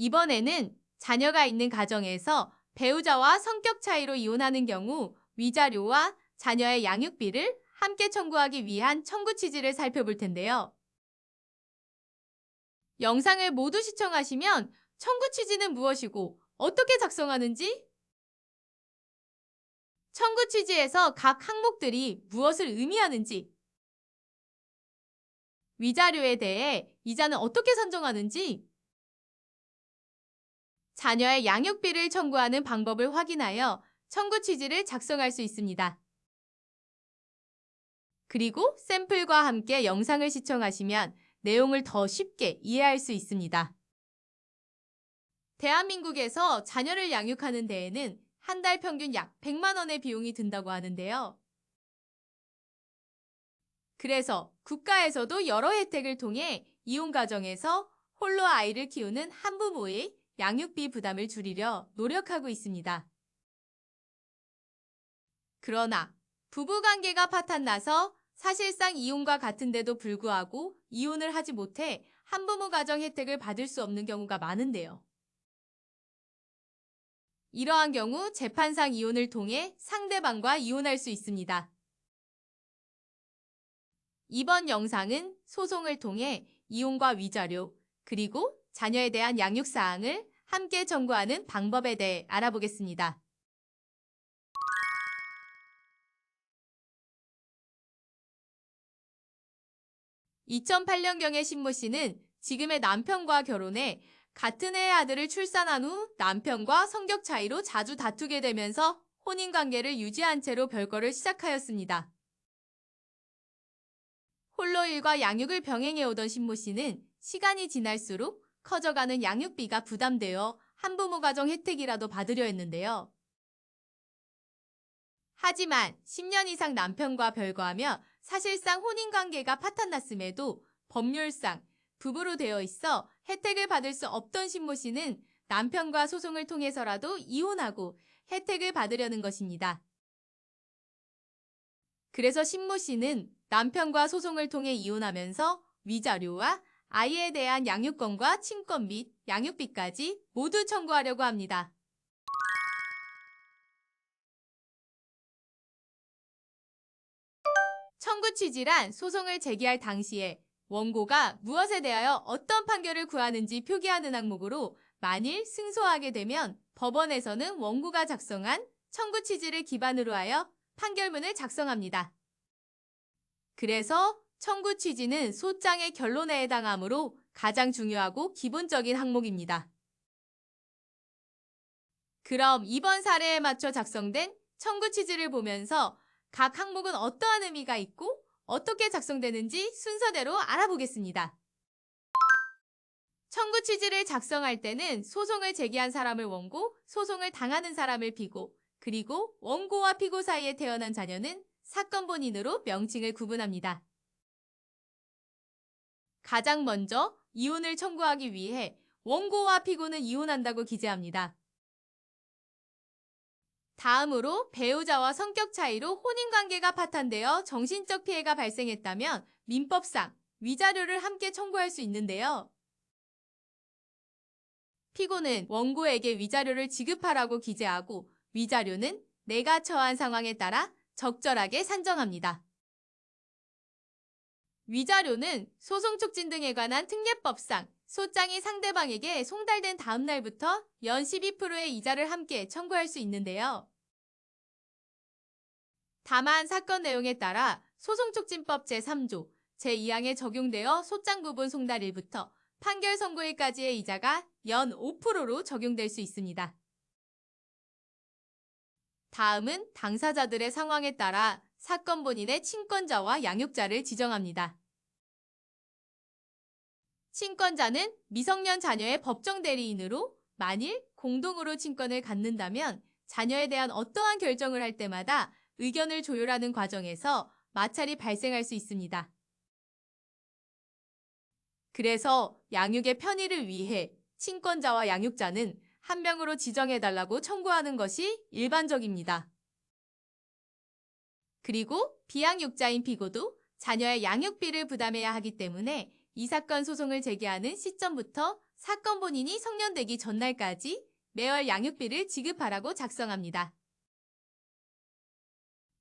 이번에는 자녀가 있는 가정에서 배우자와 성격 차이로 이혼하는 경우 위자료와 자녀의 양육비를 함께 청구하기 위한 청구 취지를 살펴볼 텐데요. 영상을 모두 시청하시면 청구 취지는 무엇이고 어떻게 작성하는지 청구 취지에서 각 항목들이 무엇을 의미하는지 위자료에 대해 이자는 어떻게 산정하는지 자녀의 양육비를 청구하는 방법을 확인하여 청구 취지를 작성할 수 있습니다. 그리고 샘플과 함께 영상을 시청하시면 내용을 더 쉽게 이해할 수 있습니다. 대한민국에서 자녀를 양육하는 데에는 한 달 평균 약 100만 원의 비용이 든다고 하는데요. 그래서 국가에서도 여러 혜택을 통해 이혼 가정에서 홀로 아이를 키우는 한부모의 양육비 부담을 줄이려 노력하고 있습니다. 그러나 부부관계가 파탄나서 사실상 이혼과 같은데도 불구하고 이혼을 하지 못해 한부모 가정 혜택을 받을 수 없는 경우가 많은데요. 이러한 경우 재판상 이혼을 통해 상대방과 이혼할 수 있습니다. 이번 영상은 소송을 통해 이혼과 위자료, 그리고 자녀에 대한 양육 사항을 함께 청구하는 방법에 대해 알아보겠습니다. 2008년경의 신모 씨는 지금의 남편과 결혼해 같은 해의 아들을 출산한 후 남편과 성격 차이로 자주 다투게 되면서 혼인 관계를 유지한 채로 별거를 시작하였습니다. 홀로 일과 양육을 병행해 오던 신모 씨는 시간이 지날수록 커져가는 양육비가 부담되어 한부모 가정 혜택이라도 받으려 했는데요. 하지만 10년 이상 남편과 별거하며 사실상 혼인 관계가 파탄났음에도 법률상 부부로 되어 있어 혜택을 받을 수 없던 신모 씨는 남편과 소송을 통해서라도 이혼하고 혜택을 받으려는 것입니다. 그래서 신모 씨는 남편과 소송을 통해 이혼하면서 위자료와 아이에 대한 양육권과 친권 및 양육비까지 모두 청구하려고 합니다. 청구 취지란 소송을 제기할 당시에 원고가 무엇에 대하여 어떤 판결을 구하는지 표기하는 항목으로 만일 승소하게 되면 법원에서는 원고가 작성한 청구 취지를 기반으로 하여 판결문을 작성합니다. 그래서 청구 취지는 소장의 결론에 해당하므로 가장 중요하고 기본적인 항목입니다. 그럼 이번 사례에 맞춰 작성된 청구 취지를 보면서 각 항목은 어떠한 의미가 있고 어떻게 작성되는지 순서대로 알아보겠습니다. 청구 취지를 작성할 때는 소송을 제기한 사람을 원고, 소송을 당하는 사람을 피고, 그리고 원고와 피고 사이에 태어난 자녀는 사건 본인으로 명칭을 구분합니다. 가장 먼저 이혼을 청구하기 위해 원고와 피고는 이혼한다고 기재합니다. 다음으로 배우자와 성격 차이로 혼인관계가 파탄되어 정신적 피해가 발생했다면 민법상 위자료를 함께 청구할 수 있는데요. 피고는 원고에게 위자료를 지급하라고 기재하고 위자료는 내가 처한 상황에 따라 적절하게 산정합니다. 위자료는 소송 촉진 등에 관한 특례법상 소장이 상대방에게 송달된 다음 날부터 연 12%의 이자를 함께 청구할 수 있는데요. 다만 사건 내용에 따라 소송촉진법 제3조 제2항에 적용되어 소장 부분 송달일부터 판결 선고일까지의 이자가 연 5%로 적용될 수 있습니다. 다음은 당사자들의 상황에 따라 사건 본인의 친권자와 양육자를 지정합니다. 친권자는 미성년 자녀의 법정 대리인으로 만일 공동으로 친권을 갖는다면 자녀에 대한 어떠한 결정을 할 때마다 의견을 조율하는 과정에서 마찰이 발생할 수 있습니다. 그래서 양육의 편의를 위해 친권자와 양육자는 한 명으로 지정해달라고 청구하는 것이 일반적입니다. 그리고 비양육자인 피고도 자녀의 양육비를 부담해야 하기 때문에 이 사건 소송을 제기하는 시점부터 사건 본인이 성년되기 전날까지 매월 양육비를 지급하라고 작성합니다.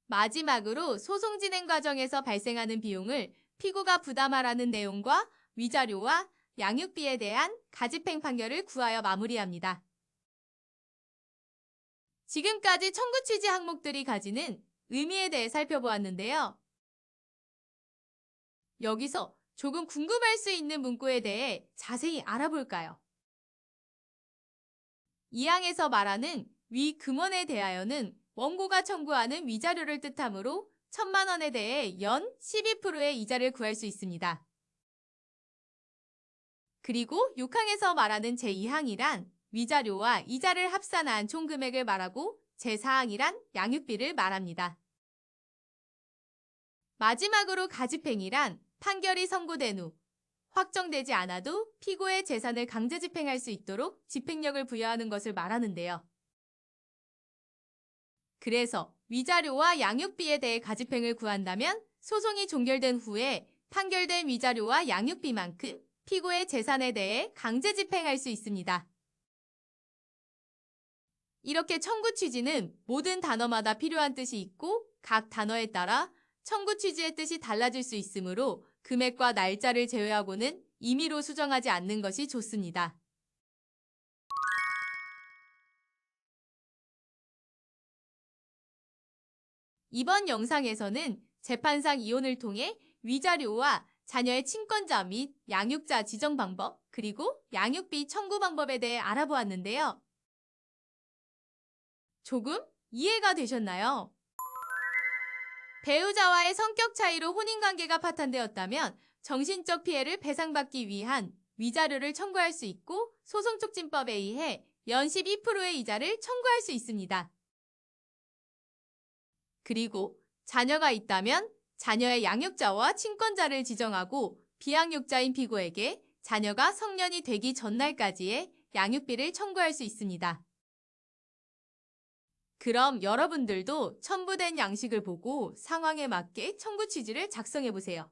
마지막으로 소송 진행 과정에서 발생하는 비용을 피고가 부담하라는 내용과 위자료와 양육비에 대한 가집행 판결을 구하여 마무리합니다. 지금까지 청구 취지 항목들이 가지는 의미에 대해 살펴보았는데요. 여기서 조금 궁금할 수 있는 문구에 대해 자세히 알아볼까요? 이 항에서 말하는 위 금원에 대하여는 원고가 청구하는 위자료를 뜻하므로 천만 원에 대해 연 12%의 이자를 구할 수 있습니다. 그리고 6항에서 말하는 제2항이란 위자료와 이자를 합산한 총 금액을 말하고 제4항이란 양육비를 말합니다. 마지막으로 가집행이란 판결이 선고된 후 확정되지 않아도 피고의 재산을 강제 집행할 수 있도록 집행력을 부여하는 것을 말하는데요. 그래서 위자료와 양육비에 대해 가집행을 구한다면 소송이 종결된 후에 판결된 위자료와 양육비만큼 피고의 재산에 대해 강제 집행할 수 있습니다. 이렇게 청구 취지는 모든 단어마다 필요한 뜻이 있고 각 단어에 따라 청구 취지의 뜻이 달라질 수 있으므로 금액과 날짜를 제외하고는 임의로 수정하지 않는 것이 좋습니다. 이번 영상에서는 재판상 이혼을 통해 위자료와 자녀의 친권자 및 양육자 지정 방법, 그리고 양육비 청구 방법에 대해 알아보았는데요. 조금 이해가 되셨나요? 배우자와의 성격 차이로 혼인관계가 파탄되었다면 정신적 피해를 배상받기 위한 위자료를 청구할 수 있고 소송촉진법에 의해 연 12%의 이자를 청구할 수 있습니다. 그리고 자녀가 있다면 자녀의 양육자와 친권자를 지정하고 비양육자인 피고에게 자녀가 성년이 되기 전날까지의 양육비를 청구할 수 있습니다. 그럼 여러분들도 첨부된 양식을 보고 상황에 맞게 청구 취지를 작성해 보세요.